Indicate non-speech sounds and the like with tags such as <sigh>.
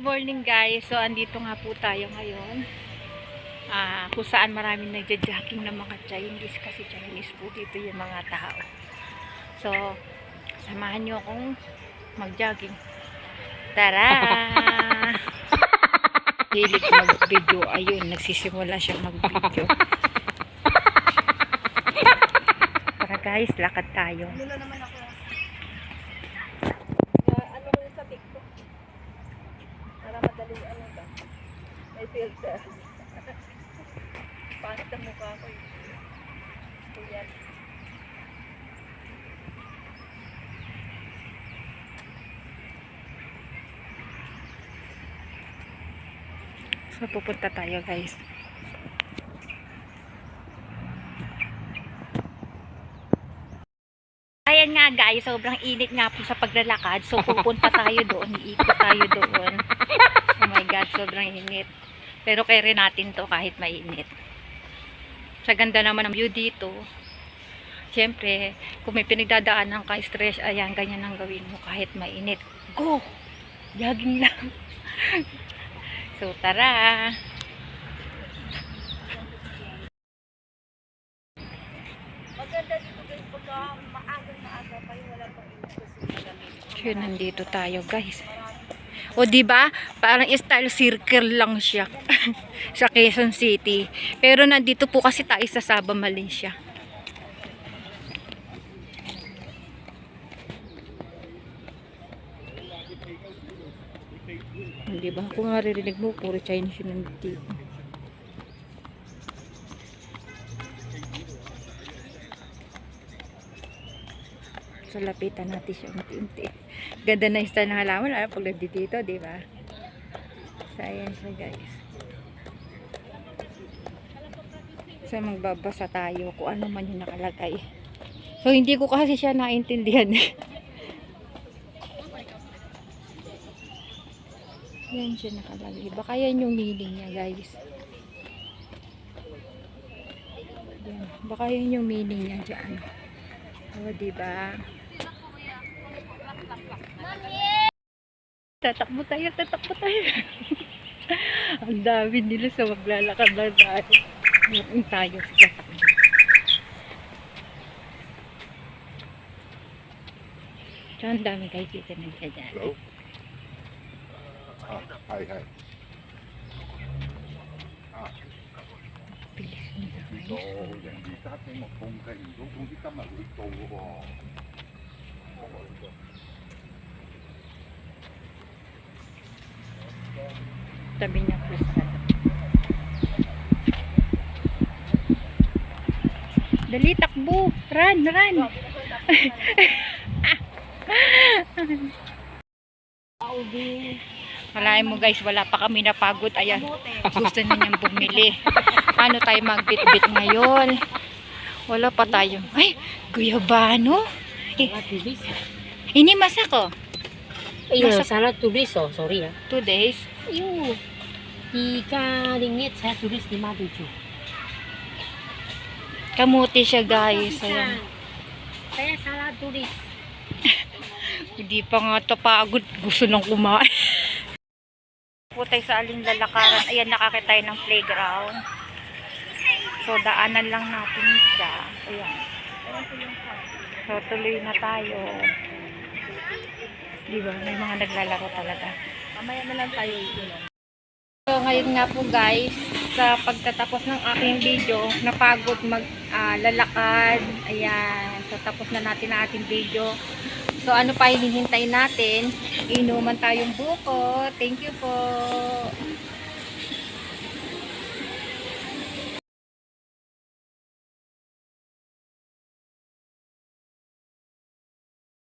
morning guys. So andito nga po tayo ngayon. Ah, kung saan maraming nagja-jogging ng mga Chinese kasi Chinese po dito yung mga tao. So samahan niyo akong mag-jogging. Tara! <laughs> Hilig mag-video. Ayun, nagsisimula siya mag-video. <laughs> Tara guys, lakad tayo. Mula naman ako. Kaya ano ko yun sa TikTok. Madali ano ba? May filter. Pangit ang mukha ko eh. Kuya. So pupunta tayo guys. Ayan nga guys, sobrang init nga po sa paglalakad. So pupunta tayo doon, iikot tayo doon. God, sobrang init. Pero kaya rin natin to kahit mainit. Sa ganda naman ng view dito. Siyempre, kung may pinagdadaanan ka stress, ayan, ganyan ang gawin mo kahit mainit. Go! Jogging lang. <laughs> so tara! Maganda dito guys pagka maaga pa yung wala pang init. So, nandito tayo, guys. O, di ba? Parang style circle lang siya <laughs> sa Quezon City. Pero nandito po kasi tayo sa Sabah, Malaysia. Di ba? Kung maririnig mo, puro Chinese yung nandito. So, lapitan natin siya unti-unti. Ganda na style ng halaman. Ano, pag nandito dito, di ba? So, ayan siya, guys. So, magbabasa tayo kung ano man yung nakalagay. So, hindi ko kasi siya naintindihan. yan siya nakalagay. Baka yan yung meaning niya, guys. Yan. Baka yan yung meaning niya dyan. O, diba? Tatakbo tayo, tatakbo tayo. <laughs> Ang dami nila sa maglalakad na tayo. Yung tayo sila takbo. So, ang dami kayo dito nagdadaan. Hello? Ah, hi, hi. Bilis nila Ito, guys. yan. Di sa atin mo, kung kayo, kung di ka malito. Tabi niya kristal. Dali, takbo. Run, run. <laughs> Malain mo guys, wala pa kami napagod. Ayan, gusto na niyang bumili. Paano tayo magbitbit ngayon? Wala pa tayo. Ay, guyabano. Eh, ini masako. Iya, Masak- salah tulis oh, sorry ya. Two days. Iyo, tiga ringgit saya tulis lima tujuh. Kamuti siya guys. Ayan. Saya salah tulis. <laughs> Hindi pa nga to pagod. Gusto nang kumain. <laughs> po tayo sa aling lalakaran. Ayan, nakakita tayo ng playground. So, daanan lang natin siya. Ayan. So, tuloy na tayo. Di ba? May mga naglalaro talaga. Mamaya na lang tayo iinom. Ngayon nga po guys, sa pagtatapos ng aking video, napagod maglalakad. Ayan. So, tapos na natin ang ating video. So, ano pa hinihintay natin? Inuman tayong buko. Thank you po.